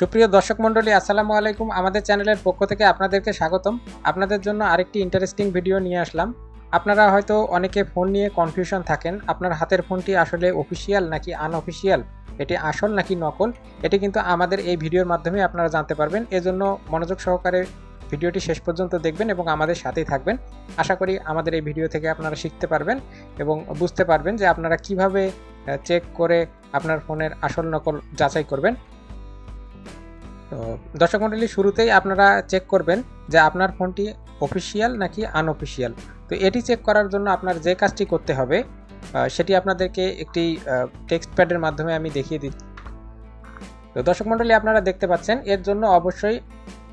সুপ্রিয় দর্শক মণ্ডলী, আসসালামু আলাইকুম। আমাদের চ্যানেলের পক্ষ থেকে আপনাদেরকে স্বাগতম। আপনাদের জন্য আরেকটি ইন্টারেস্টিং ভিডিও নিয়ে আসলাম। আপনারা হয়তো অনেকে ফোন নিয়ে কনফিউশন থাকেন। আপনার হাতের ফোনটি আসলে অফিসিয়াল নাকি আনঅফিসিয়াল এটি আসল নাকি নকল? এটি কিন্তু আমাদের এই ভিডিওর মাধ্যমে আপনারা জানতে পারবেন। এজন্য মনোযোগ সহকারে ভিডিওটি শেষ পর্যন্ত দেখবেন এবং আমাদের সাথেই থাকবেন। আশা করি আমাদের এই ভিডিও থেকে আপনারা শিখতে পারবেন এবং বুঝতে পারবেন যে আপনারা কীভাবে চেক করে আপনার ফোনের আসল নকল যাচাই করবেন। তো দর্শক মণ্ডলী শুরুতেই আপনারা চেক করবেন যে আপনার ফোনটি অফিসিয়াল নাকি আনঅফিসিয়াল তো এটি চেক করার জন্য আপনার যে কাজটি করতে হবে সেটি আপনাদেরকে একটি টেক্সট প্যাডের মাধ্যমে আমি দেখিয়ে দিচ্ছি। তো দর্শক মণ্ডলী আপনারা দেখতে পাচ্ছেন, এর জন্য অবশ্যই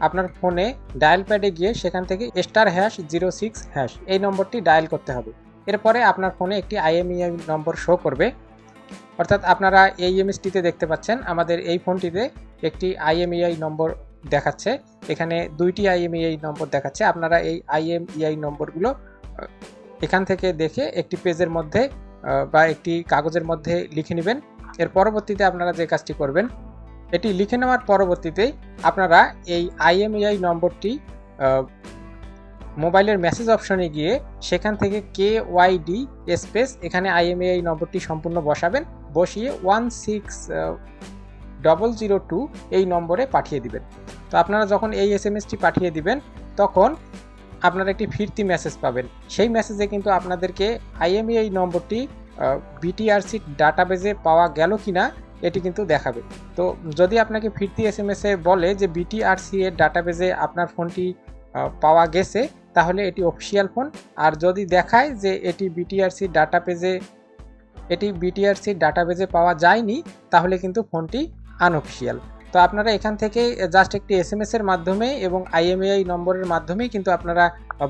আপনার ফোনে ডায়াল প্যাডে গিয়ে সেখান থেকে star hash zero six hash এই নম্বরটি ডায়াল করতে হবে। এরপরে আপনার ফোনে একটি আইএমইআই নম্বর শো করবে। অর্থাৎ আপনারা এই এমএসটিতে দেখতে পাচ্ছেন, আমাদের এই ফোনটিতে একটি আইএমইআই নম্বর দেখাচ্ছে। এখানে দুইটি আইএমইআই নম্বর দেখাচ্ছে। আপনারা এই আইএমইআই নম্বরগুলো আহ, এখান থেকে দেখে একটি পেজের মধ্যে বা একটি কাগজের মধ্যে লিখে নেবেন। এর পরবর্তীতে আপনারা যে কাজটি করবেন এটি লিখে নেওয়ার পরবর্তীতেই আপনারা এই আইএমইআই নম্বরটি মোবাইলের মেসেজ অপশনে গিয়ে সেখান থেকে কে ওয়াইডি স্পেস এখানে আইএমএআই নম্বরটি সম্পূর্ণ বসাবেন। বসিয়ে one six double zero two এই নম্বরে পাঠিয়ে দিবেন। তো আপনারা যখন এই এস এম এসটি পাঠিয়ে দিবেন, তখন আপনারা একটি ফিরতি মেসেজ পাবেন। সেই মেসেজে কিন্তু আপনাদেরকে আইএমইআই নম্বরটি বিটিআরসি ডাটাবেজে পাওয়া গেল কি না এটি কিন্তু দেখাবে। তো যদি আপনাকে ফিরতি এস এম এসে বলে যে বিটিআরসি এর ডাটাবেজে আপনার ফোনটি পাওয়া গেছে, তাহলে এটি অফিসিয়াল ফোন। আর যদি দেখায় যে এটি বিটিআরসি ডাটা পেজে এটি বিটিআরসি ডাটাবেজে পাওয়া যায়নি, তাহলে কিন্তু ফোনটি আনঅফিসিয়াল তো আপনারা এখান থেকে জাস্ট একটি এস এর মাধ্যমে এবং আইএমএআই নম্বরের মাধ্যমেই কিন্তু আপনারা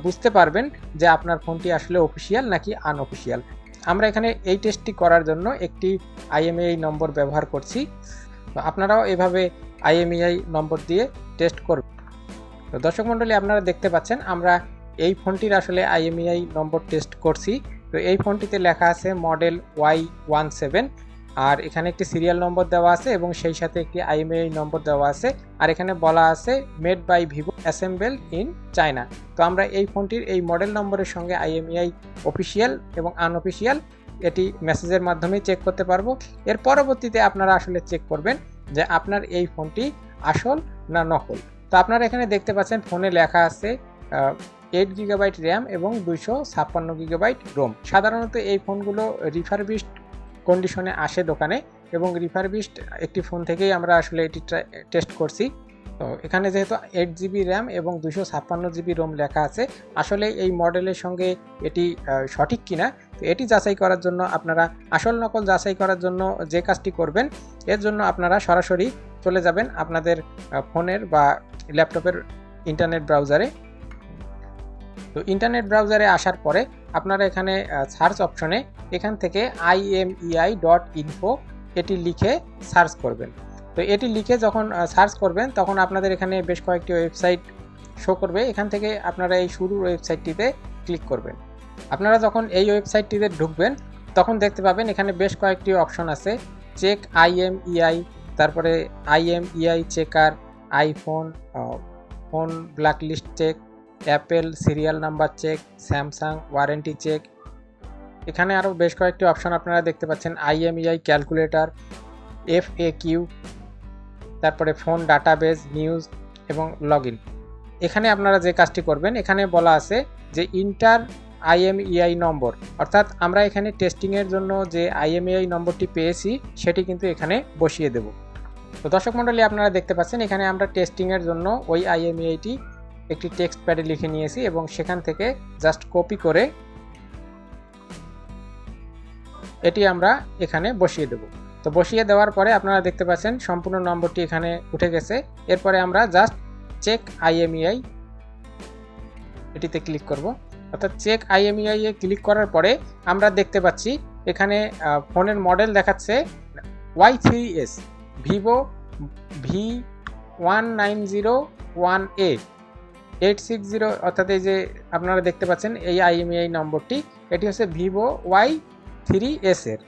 বুঝতে পারবেন যে আপনার ফোনটি আসলে অফিসিয়াল নাকি আনঅফিসিয়াল আমরা এখানে এই টেস্টটি করার জন্য একটি আইএমএআই নম্বর ব্যবহার করছি। আপনারাও এভাবে আইএমএআই নম্বর দিয়ে টেস্ট করবেন তো দর্শক মণ্ডলী, আপনারা দেখতে পাচ্ছেন আমরা এই ফোনটির আসলে আইএমইআই নম্বর টেস্ট করছি। তো এই ফোনটিতে লেখা আছে মডেল ওয়াই ওয়ান সেভেন আর এখানে একটি সিরিয়াল নম্বর দেওয়া আছে এবং সেই সাথে একটি আইএমইআই নম্বর দেওয়া আছে। আর এখানে বলা আছে made by Vivo assemble in China তো আমরা এই ফোনটির এই মডেল নম্বরের সঙ্গে আইএমইআই অফিসিয়াল এবং আনঅফিসিয়াল এটি মেসেজের মাধ্যমে চেক করতে পারব। এর পরবর্তীতে আপনারা আসলে চেক করবেন যে আপনার এই ফোনটি আসল না নকল। তো আপনারা এখানে দেখতে পাচ্ছেন ফোনে লেখা আছে এইট গিগাবাইট র্যাম এবং দুইশো ছাপ্পান্ন গিগাবাইট রোম সাধারণত এই ফোনগুলো রিফারবিস্ট কন্ডিশনে আসে দোকানে এবং রিফারবিস্ট একটি ফোন থেকেই আমরা আসলে এটি টেস্ট করছি। তো এখানে যেহেতু এইট জিবি র্যাম এবং দুশো ছাপ্পান্ন জিবি রোম লেখা আছে, আসলে এই মডেলের সঙ্গে এটি সঠিক কিনা, তো এটি যাচাই করার জন্য আপনারা আসল নকল যাচাই করার জন্য যে কাজটি করবেন, এর জন্য আপনারা সরাসরি চলে যাবেন আপনাদের ফোনের বা ল্যাপটপের ইন্টারনেট ব্রাউজারে তো ইন্টারনেট ব্রাউজারে আসার পরে আপনারা এখানে সার্চ অপশনে এখান থেকে আইএমইআই ডট ইনফো এটি লিখে সার্চ করবেন। তো এটি লিখে যখন সার্চ করবেন, তখন আপনাদের এখানে বেশ কয়েকটি ওয়েবসাইট শো করবে। এখান থেকে আপনারা এই শুরুর ওয়েবসাইটটিতে ক্লিক করবেন। আপনারা যখন এই ওয়েবসাইটটিতে ঢুকবেন, তখন দেখতে পাবেন এখানে বেশ কয়েকটি অপশন আছে। চেক আইএমইআই তারপরে IMEI checker iPhone phone blacklist check Apple serial number check Samsung warranty check এখানে আরও বেশ কয়েকটি অপশন আপনারা দেখতে পাচ্ছেন। IMEI calculator F A Q তারপরে ফোন ডাটাবেজ নিউজ এবং লগ এখানে আপনারা যে কাজটি করবেন, এখানে বলা আছে যে ইন্টার আইএমইআই নম্বর অর্থাৎ আমরা এখানে টেস্টিংয়ের জন্য যে আইএমইআই নম্বরটি পেয়েছি, সেটি কিন্তু এখানে বসিয়ে দেব। তো দর্শক মণ্ডলী, আপনারা দেখতে পাচ্ছেন, এখানে আমরা টেস্টিংয়ের জন্য ওই আইএমইআইটি একটি টেক্সট প্যাডে লিখে নিয়েছি এবং সেখান থেকে জাস্ট কপি করে এটি আমরা এখানে বসিয়ে দেব। তো বসিয়ে দেওয়ার পরে আপনারা দেখতে পাচ্ছেন সম্পূর্ণ নম্বরটি এখানে উঠে গেছে। এরপরে আমরা জাস্ট চেক আইএমইআই এটিতে ক্লিক করব। অর্থাৎ চেক আইএমইআই এ ক্লিক করার পরে আমরা দেখতে পাচ্ছি এখানে ফোনের মডেল দেখাচ্ছে Y three S Vivo V one nine zero one A eight six zero অর্থাৎ এই যে আপনারা দেখতে পাচ্ছেন এই আইএমইআই নম্বরটি, এটি হচ্ছে ভিভো ওয়াই থ্রি এস এর।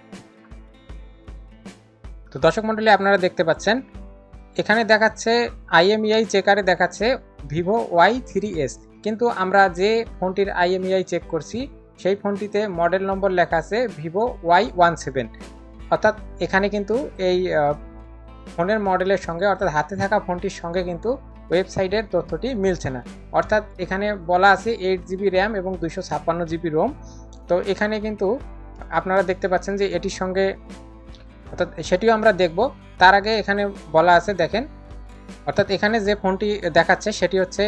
তো দর্শক মণ্ডলী, আপনারা দেখতে পাচ্ছেন, এখানে দেখাচ্ছে আইএমইআই চেকারে দেখাচ্ছে ভিভো ওয়াই থ্রি এস। কিন্তু আমরা যে ফোনটির আইএমইআই চেক করছি, সেই ফোনটিতে মডেল নম্বর লেখা আছে ভিভো ওয়াই ওয়ান সেভেন। অর্থাৎ এখানে কিন্তু এই ফোনের মডেলের সঙ্গে, অর্থাৎ হাতে থাকা ফোনটির সঙ্গে কিন্তু ওয়েবসাইটের তথ্যটি মিলছে না। অর্থাৎ এখানে বলা আছে এইট জিবি র্যাম এবং দুইশো ছাপ্পান্ন জিবি রোম তো এখানে কিন্তু আপনারা দেখতে পাচ্ছেন যে এটির সঙ্গে অর্থাৎ সেটিও আমরা দেখব। তার আগে এখানে বলা আছে, দেখেন, অর্থাৎ এখানে যে ফোনটি দেখাচ্ছে সেটি হচ্ছে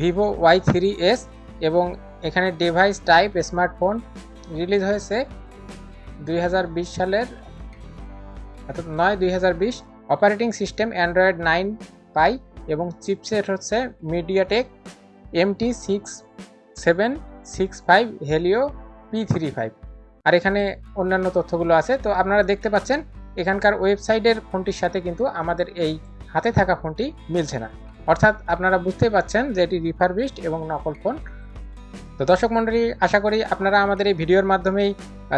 ভিভো ওয়াই থ্রি এস এবং এখানে ডিভাইস টাইপ স্মার্টফোন রিলিজ হয়েছে দুই হাজার বিশ সালের, অর্থাৎ নয় দুই operating system Android nine pie. এবং চিপসেট হচ্ছে MediaTek MT six seven six five Helio P three five আর এখানে অন্যান্য তথ্যগুলো আছে, তো আপনারা দেখতে পাচ্ছেন, এখানকার ওয়েবসাইটের ফোনটির সাথে কিন্তু আমাদের এই হাতে থাকা ফোনটি মিলছে না। অর্থাৎ আপনারা বুঝতেই পাচ্ছেন যে এটি রিফারবিস্ট এবং নকল ফোন। তো দর্শক মণ্ডলী, আশা করি আপনারা আমাদের এই ভিডিওর মাধ্যমেই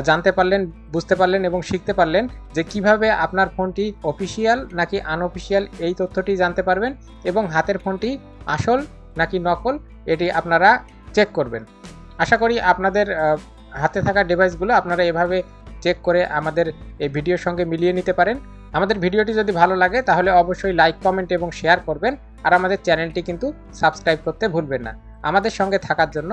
জানতে পারলেন, বুঝতে পারলেন এবং শিখতে পারলেন যে কীভাবে আপনার ফোনটি অফিসিয়াল নাকি আনঅফিসিয়াল এই তথ্যটি জানতে পারবেন এবং হাতের ফোনটি আসল নাকি নকল এটি আপনারা চেক করবেন। আশা করি আপনাদের হাতে থাকা ডিভাইসগুলো আপনারা এভাবে চেক করে আমাদের এই ভিডিওর সঙ্গে মিলিয়ে নিতে পারেন। আমাদের ভিডিওটি যদি ভালো লাগে তাহলে অবশ্যই লাইক কমেন্ট এবং শেয়ার করবেন। আর আমাদের চ্যানেলটি কিন্তু সাবস্ক্রাইব করতে ভুলবেন না। আমাদের সঙ্গে থাকার জন্য